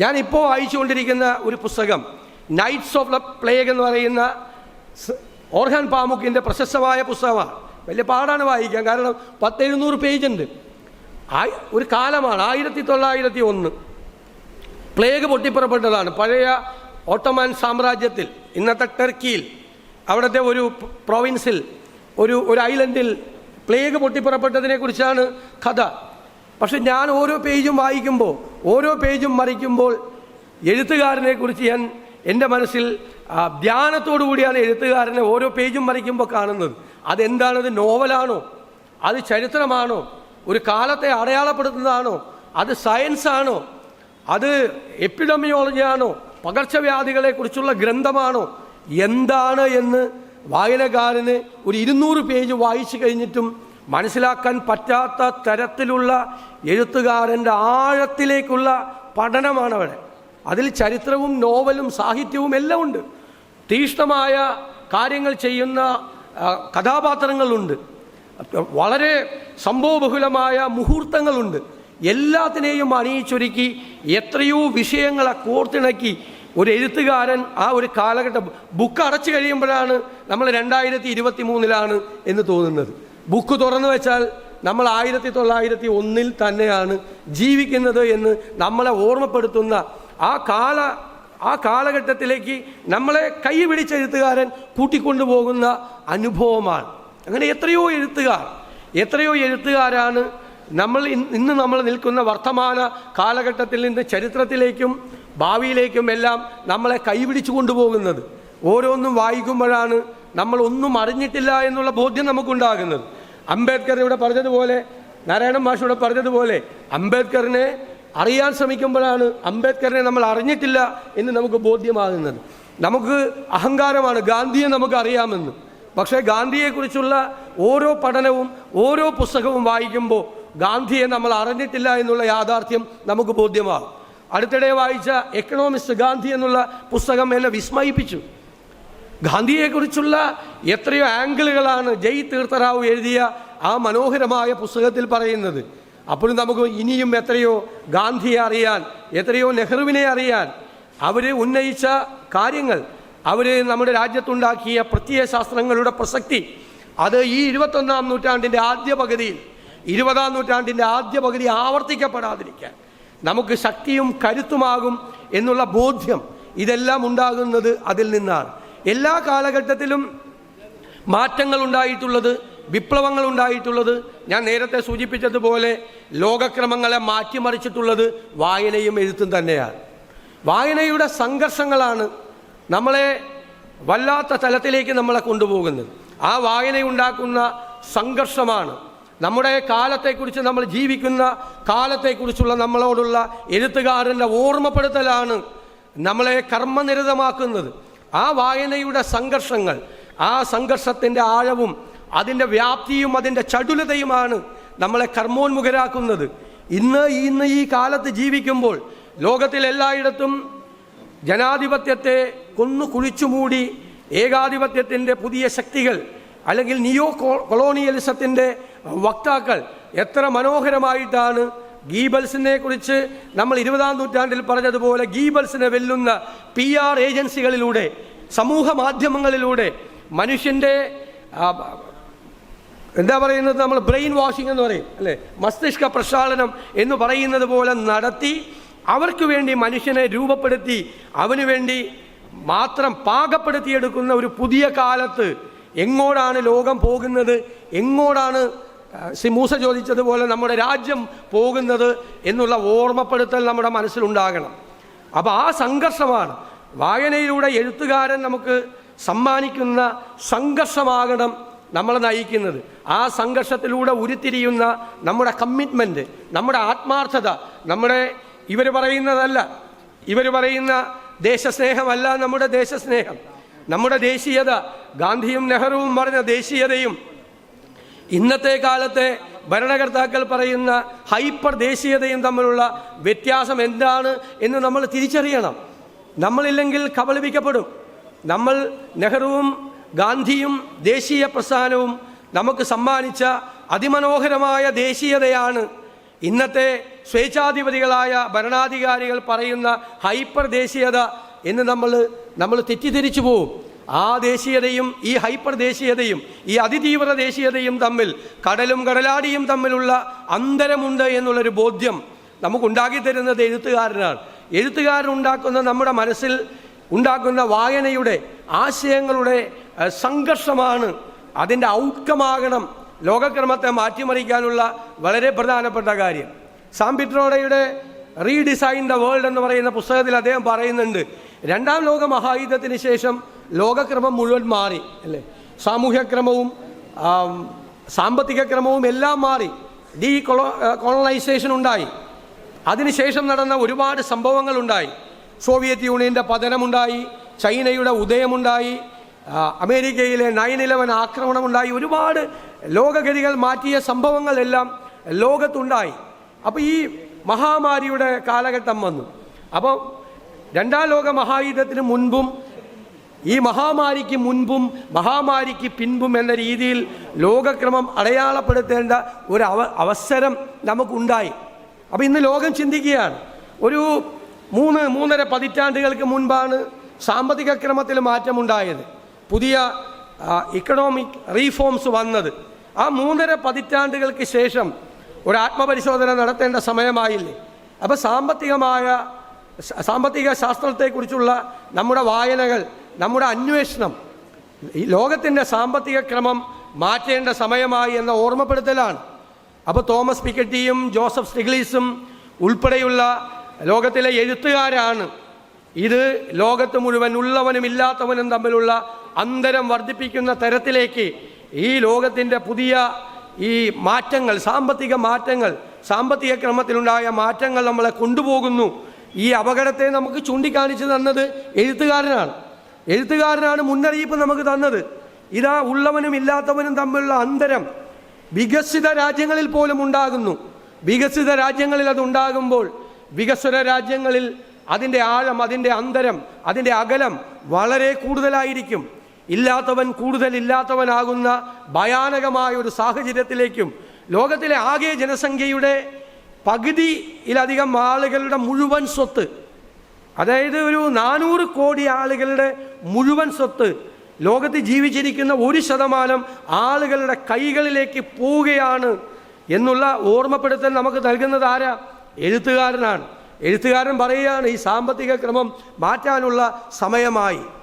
ഞാനിപ്പോൾ വായിച്ചുകൊണ്ടിരിക്കുന്ന ഒരു പുസ്തകം നൈറ്റ്സ് ഓഫ് ദ പ്ലേഗ് എന്ന് പറയുന്ന ഓർഹാൻ പാമുക്കിന്റെ പ്രശസ്തമായ പുസ്തകമാണ്. വലിയ പാടാണ് വായിക്കാൻ കാരണം പത്തെഴുന്നൂറ് പേജുണ്ട്. ആയി ഒരു കാലമാണ് ആയിരത്തി തൊള്ളായിരത്തി ഒന്ന് പ്ലേഗ് പൊട്ടിപ്പുറപ്പെട്ടതാണ്. പഴയ ഓട്ടോമാൻ സാമ്രാജ്യത്തിൽ ഇന്നത്തെ ടർക്കിയിൽ അവിടുത്തെ ഒരു പ്രൊവിൻസിൽ ഒരു ഒരു ഐലൻഡിൽ പ്ലേഗ് പൊട്ടിപ്പുറപ്പെട്ടതിനെ കുറിച്ചാണ് കഥ. പക്ഷെ ഞാൻ ഓരോ പേജും വായിക്കുമ്പോൾ ഓരോ പേജും മറിക്കുമ്പോൾ എഴുത്തുകാരനെ കുറിച്ച് ഞാൻ എന്റെ മനസ്സിൽ ധ്യാനത്തോടു കൂടിയാണ് എഴുത്തുകാരനെ ഓരോ പേജും മറിക്കുമ്പോൾ കാണുന്നത്. അതെന്താണത് നോവലാണോ? അത് ചരിത്രമാണോ? ഒരു കാലത്തെ അടയാളപ്പെടുത്തുന്നതാണോ? അത് സയൻസാണോ? അത് എപ്പിഡമിയോളജിയാണോ? പകർച്ചവ്യാധികളെക്കുറിച്ചുള്ള പകർച്ചവ്യാധികളെ കുറിച്ചുള്ള ഗ്രന്ഥമാണോ? എന്താണ് എന്ന് വായനക്കാരന് ഒരു ഇരുന്നൂറ് പേജ് വായിച്ചു കഴിഞ്ഞിട്ടും മനസ്സിലാക്കാൻ പറ്റാത്ത തരത്തിലുള്ള എഴുത്തുകാരന്റെ ആഴത്തിലേക്കുള്ള പഠനമാണ് അവിടെ അതിൽ ചരിത്രവും നോവലും സാഹിത്യവും എല്ലാം ഉണ്ട്. തീഷ്ണമായ കാര്യങ്ങൾ ചെയ്യുന്ന കഥാപാത്രങ്ങളുണ്ട്. വളരെ സംഭവബഹുലമായ മുഹൂർത്തങ്ങളുണ്ട്. എല്ലാത്തിനെയും അണിയിച്ചൊരുക്കി എത്രയോ വിഷയങ്ങളെ കോർത്തിണക്കി ഒരു എഴുത്തുകാരൻ ആ ഒരു കാലഘട്ടം. ബുക്ക് അടച്ചു കഴിയുമ്പോഴാണ് നമ്മൾ രണ്ടായിരത്തി ഇരുപത്തി മൂന്നിലാണ് എന്ന് തോന്നുന്നത്. ബുക്ക് തുറന്നു വെച്ചാൽ നമ്മൾ ആയിരത്തി തൊള്ളായിരത്തി ഒന്നിൽ തന്നെയാണ് ജീവിക്കുന്നത് എന്ന് നമ്മളെ ഓർമ്മപ്പെടുത്തുന്ന ആ കാല ആ കാലഘട്ടത്തിലേക്ക് നമ്മളെ കൈ പിടിച്ച എഴുത്തുകാരൻ കൂട്ടിക്കൊണ്ടുപോകുന്ന അനുഭവമാണ്. അങ്ങനെ എത്രയോ എഴുത്തുകാർ എത്രയോ എഴുത്തുകാരാണ് നമ്മൾ ഇന്ന് നമ്മൾ നിൽക്കുന്ന വർത്തമാന കാലഘട്ടത്തിൽ നിന്ന് ചരിത്രത്തിലേക്കും ഭാവിയിലേക്കും എല്ലാം നമ്മളെ കൈപിടിച്ചു കൊണ്ടുപോകുന്നത്. ഓരോന്നും വായിക്കുമ്പോഴാണ് നമ്മൾ ഒന്നും അറിഞ്ഞിട്ടില്ല എന്നുള്ള ബോധ്യം നമുക്കുണ്ടാകുന്നത്. അംബേദ്കർ ഇവിടെ പറഞ്ഞതുപോലെ നാരായണൻ മാഷ് ഇവിടെ പറഞ്ഞതുപോലെ അംബേദ്കറിനെ അറിയാൻ ശ്രമിക്കുമ്പോഴാണ് അംബേദ്കറിനെ നമ്മൾ അറിഞ്ഞിട്ടില്ല എന്ന് നമുക്ക് ബോധ്യമാകുന്നത്. നമുക്ക് അഹങ്കാരമാണ് ഗാന്ധിയെ നമുക്ക് അറിയാമെന്ന്. പക്ഷേ ഗാന്ധിയെക്കുറിച്ചുള്ള ഓരോ പഠനവും ഓരോ പുസ്തകവും വായിക്കുമ്പോൾ ഗാന്ധിയെ നമ്മൾ അറിഞ്ഞിട്ടില്ല എന്നുള്ള യാഥാർത്ഥ്യം നമുക്ക് ബോധ്യമാകും. അടുത്തിടെ വായിച്ച എക്കണോമിസ്റ്റ് ഗാന്ധി എന്നുള്ള പുസ്തകം എന്നെ വിസ്മയിപ്പിച്ചു. ഗാന്ധിയെക്കുറിച്ചുള്ള എത്രയോ ആംഗിളുകളാണ് ജയ് തീർത്ഥറാവു എഴുതിയ ആ മനോഹരമായ പുസ്തകത്തിൽ പറയുന്നത്. അപ്പോഴും നമുക്ക് ഇനിയും എത്രയോ ഗാന്ധിയെ അറിയാൻ എത്രയോ നെഹ്റുവിനെ അറിയാൻ അവർ ഉന്നയിച്ച കാര്യങ്ങൾ അവർ നമ്മുടെ രാജ്യത്തുണ്ടാക്കിയ പ്രത്യയ ശാസ്ത്രങ്ങളുടെ പ്രസക്തി. അത് ഈ ഇരുപത്തൊന്നാം നൂറ്റാണ്ടിന്റെ ആദ്യ പകുതിയിൽ ഇരുപതാം നൂറ്റാണ്ടിന്റെ ആദ്യ പകുതി ആവർത്തിക്കപ്പെടാതിരിക്കാൻ നമുക്ക് ശക്തിയും കരുത്തുമാകും എന്നുള്ള ബോധ്യം ഇതെല്ലാം ഉണ്ടാകുന്നത് അതിൽ നിന്നാണ്. എല്ലാ കാലഘട്ടത്തിലും മാറ്റങ്ങൾ ഉണ്ടായിട്ടുള്ളത് വിപ്ലവങ്ങൾ ഉണ്ടായിട്ടുള്ളത്. ഞാൻ നേരത്തെ സൂചിപ്പിച്ചതുപോലെ ലോകക്രമങ്ങളെ മാറ്റിമറിച്ചിട്ടുള്ളത് വായനയും എഴുത്തും തന്നെയാണ്. വായനയുടെ സംഘർഷങ്ങളാണ് നമ്മളെ വല്ലാത്ത തലത്തിലേക്ക് നമ്മളെ കൊണ്ടുപോകുന്നത്. ആ വായനയുണ്ടാക്കുന്ന സംഘർഷമാണ്. നമ്മുടെ കാലത്തെക്കുറിച്ച് നമ്മൾ ജീവിക്കുന്ന കാലത്തെക്കുറിച്ചുള്ള നമ്മളോടുള്ള എഴുത്തുകാരന്റെ ഓർമ്മപ്പെടുത്തലാണ് നമ്മളെ കർമ്മനിരതമാക്കുന്നത്. ആ വായനയുടെ സംഘർഷങ്ങൾ ആ സംഘർഷത്തിന്റെ ആഴവും അതിന്റെ വ്യാപ്തിയും അതിന്റെ ചടുലതയുമാണ് നമ്മളെ കർമ്മോന്മുഖരാക്കുന്നത്. ഇന്ന് ഇന്ന് ഈ കാലത്ത് ജീവിക്കുമ്പോൾ ലോകത്തിൽ എല്ലായിടത്തും ജനാധിപത്യത്തെ കൊന്നു കുഴിച്ചുമൂടി ഏകാധിപത്യത്തിന്റെ പുതിയ ശക്തികൾ അല്ലെങ്കിൽ നിയോ കൊളോണിയലിസത്തിന്റെ വക്താക്കൾ എത്ര മനോഹരമായിട്ടാണ് ഗീബൽസിനെ കുറിച്ച് നമ്മൾ ഇരുപതാം നൂറ്റാണ്ടിൽ പറഞ്ഞതുപോലെ ഗീബൽസിനെ വെല്ലുന്ന പി ആർ ഏജൻസികളിലൂടെ സമൂഹ മാധ്യമങ്ങളിലൂടെ മനുഷ്യന്റെ എന്താ പറയുന്നത്? നമ്മൾ ബ്രെയിൻ വാഷിംഗ് എന്ന് പറയും അല്ലേ? മസ്തിഷ്ക പ്രക്ഷാളനം എന്ന് പറയുന്നത് പോലെ നടത്തി അവർക്ക് വേണ്ടി മനുഷ്യനെ രൂപപ്പെടുത്തി അവന് വേണ്ടി മാത്രം പാകപ്പെടുത്തിയെടുക്കുന്ന ഒരു പുതിയ കാലത്ത് എങ്ങോടാണ് ലോകം പോകുന്നത്? എങ്ങോടാണ് ശ്രീ മൂസ ചോദിച്ചതുപോലെ നമ്മുടെ രാജ്യം പോകുന്നത് എന്നുള്ള ഓർമ്മപ്പെടുത്തൽ നമ്മുടെ മനസ്സിലുണ്ടാകണം. അപ്പോൾ ആ സംഘർഷമാണ്. വായനയിലൂടെ എഴുത്തുകാരൻ നമുക്ക് സമ്മാനിക്കുന്ന സംഘർഷമാകണം നമ്മളെ നയിക്കുന്നത്. ആ സംഘർഷത്തിലൂടെ ഉരുത്തിരിയുന്ന നമ്മുടെ കമ്മിറ്റ്മെന്റ് നമ്മുടെ ആത്മാർത്ഥത നമ്മുടെ ഇവർ പറയുന്നതല്ല. ഇവർ പറയുന്ന ദേശസ്നേഹമല്ല നമ്മുടെ ദേശസ്നേഹം. നമ്മുടെ ദേശീയത ഗാന്ധിയും നെഹ്റുവും പറഞ്ഞ ദേശീയതയും. ഇന്നത്തെ കാലത്തെ ഭരണകർത്താക്കൾ പറയുന്ന ഹൈപ്പർ ദേശീയതയും തമ്മിലുള്ള വ്യത്യാസം എന്താണ് എന്ന് നമ്മൾ തിരിച്ചറിയണം. നമ്മളില്ലെങ്കിൽ കബളിപ്പിക്കപ്പെടും. നമ്മൾ നെഹ്റുവും ഗാന്ധിയും ദേശീയ പ്രസ്ഥാനവും നമുക്ക് സമ്മാനിച്ച അതിമനോഹരമായ ദേശീയതയാണ് ഇന്നത്തെ സ്വേച്ഛാധിപതികളായ ഭരണാധികാരികൾ പറയുന്ന ഹൈപ്പർ ദേശീയത എന്ന് നമ്മൾ നമ്മൾ തെറ്റിദ്ധരിച്ചു പോവും. ആ ദേശീയതയും ഈ ഹൈപ്പർ ദേശീയതയും ഈ അതിതീവ്ര ദേശീയതയും തമ്മിൽ കടലും കടലാടിയും തമ്മിലുള്ള അന്തരമുണ്ട് എന്നുള്ളൊരു ബോധ്യം നമുക്കുണ്ടാക്കി തരുന്നത് എഴുത്തുകാരനാണ്. എഴുത്തുകാരൻ ഉണ്ടാക്കുന്ന നമ്മുടെ മനസ്സിൽ ഉണ്ടാക്കുന്ന വായനയുടെ ആശയങ്ങളുടെ സംഘർഷമാണ്. അതിന്റെ ഔട്ട്കമാകണം ലോകക്രമത്തെ മാറ്റിമറിക്കാനുള്ള വളരെ പ്രധാനപ്പെട്ട കാര്യം. സാമ്പിട്രോഡയുടെ റീഡിസൈൻ ദ വേൾഡ് എന്ന് പറയുന്ന പുസ്തകത്തിൽ അദ്ദേഹം പറയുന്നുണ്ട് രണ്ടാം ലോക മഹായുദ്ധത്തിന് ശേഷം ലോകക്രമം മുഴുവൻ മാറി അല്ലേ? സാമൂഹ്യക്രമവും സാമ്പത്തിക ക്രമവും എല്ലാം മാറി. ഡീ കൊളോ കോളനൈസേഷൻ ഉണ്ടായി. അതിനുശേഷം നടന്ന ഒരുപാട് സംഭവങ്ങളുണ്ടായി. സോവിയറ്റ് യൂണിയന്റെ പതനമുണ്ടായി ചൈനയുടെ ഉദയമുണ്ടായി അമേരിക്കയിലെ നയൻ ഇലവൻ ആക്രമണമുണ്ടായി. ഒരുപാട് ലോകഗതികൾ മാറ്റിയ സംഭവങ്ങളെല്ലാം ലോകത്തുണ്ടായി. അപ്പോൾ ഈ മഹാമാരിയുടെ കാലഘട്ടം വന്നു. അപ്പോൾ രണ്ടാം ലോക മഹായുദ്ധത്തിന് മുൻപും ഈ മഹാമാരിക്ക് മുൻപും മഹാമാരിക്ക് പിൻപും എന്ന രീതിയിൽ ലോകക്രമം അടയാളപ്പെടുത്തേണ്ട ഒരു അവ അവസരം നമുക്കുണ്ടായി. അപ്പോൾ ഇന്ന് ലോകം ചിന്തിക്കുകയാണ്. ഒരു മൂന്ന് മൂന്നര പതിറ്റാണ്ടുകൾക്ക് മുൻപാണ് സാമ്പത്തിക ക്രമത്തിൽ മാറ്റമുണ്ടായത്. പുതിയ ഇക്കണോമിക് റീഫോംസ് വന്നത്. ആ മൂന്നര പതിറ്റാണ്ടുകൾക്ക് ശേഷം ഒരു ആത്മപരിശോധന നടത്തേണ്ട സമയമായില്ലേ? അപ്പോൾ സാമ്പത്തികമായ സാമ്പത്തിക ശാസ്ത്രത്തെക്കുറിച്ചുള്ള നമ്മുടെ വായനകൾ നമ്മുടെ അന്വേഷണം ഈ ലോകത്തിന്റെ സാമ്പത്തിക ക്രമം മാറ്റേണ്ട സമയമായി എന്ന ഓർമ്മപ്പെടുത്തലാണ്. അപ്പോൾ തോമസ് പിക്കറ്റിയും ജോസഫ് സ്റ്റിഗ്ലീസും ഉൾപ്പെടെയുള്ള ലോകത്തിലെ എഴുത്തുകാരാണ്. ഇത് ലോകത്ത് മുഴുവൻ ഉള്ളവനും ഇല്ലാത്തവനും തമ്മിലുള്ള അന്തരം വർദ്ധിപ്പിക്കുന്ന തരത്തിലേക്ക് ഈ ലോകത്തിന്റെ പുതിയ ഈ മാറ്റങ്ങൾ സാമ്പത്തിക മാറ്റങ്ങൾ സാമ്പത്തിക ക്രമത്തിലുണ്ടായ മാറ്റങ്ങൾ നമ്മളെ കൊണ്ടുപോകുന്നു. ഈ അപകടത്തെ നമുക്ക് ചൂണ്ടിക്കാണിച്ചു തന്നത് എഴുത്തുകാരനാണ്. എഴുത്തുകാരനാണ് മുന്നറിയിപ്പ് നമുക്ക് തന്നത്. ഇതാ ഉള്ളവനും ഇല്ലാത്തവനും തമ്മിലുള്ള അന്തരം വികസിത രാജ്യങ്ങളിൽ പോലും ഉണ്ടാകുന്നു. വികസിത രാജ്യങ്ങളിൽ അതുണ്ടാകുമ്പോൾ വികസ്വര രാജ്യങ്ങളിൽ അതിന്റെ ആഴം അതിന്റെ അന്തരം അതിന്റെ അകലം വളരെ കൂടുതലായിരിക്കും. ഇല്ലാത്തവൻ കൂടുതൽ ഇല്ലാത്തവനാകുന്ന ഭയാനകമായ ഒരു സാഹചര്യത്തിലേക്കും ലോകത്തിലെ ആകെ ജനസംഖ്യയുടെ പകുതിയിലധികം ആളുകളുടെ മുഴുവൻ സ്വത്ത് അതായത് ഒരു നാനൂറ് കോടി ആളുകളുടെ മുഴുവൻ സ്വത്ത് ലോകത്ത് ജീവിച്ചിരിക്കുന്ന ഒരു ശതമാനം ആളുകളുടെ കൈകളിലേക്ക് പോവുകയാണ് എന്നുള്ള ഓർമ്മപ്പെടുത്തൽ നമുക്ക് നൽകുന്നത് ആരാ? എഴുത്തുകാരനാണ്. എഴുത്തുകാരൻ പറയുകയാണ് ഈ സാമ്പത്തിക ക്രമം മാറ്റാനുള്ള സമയമായി.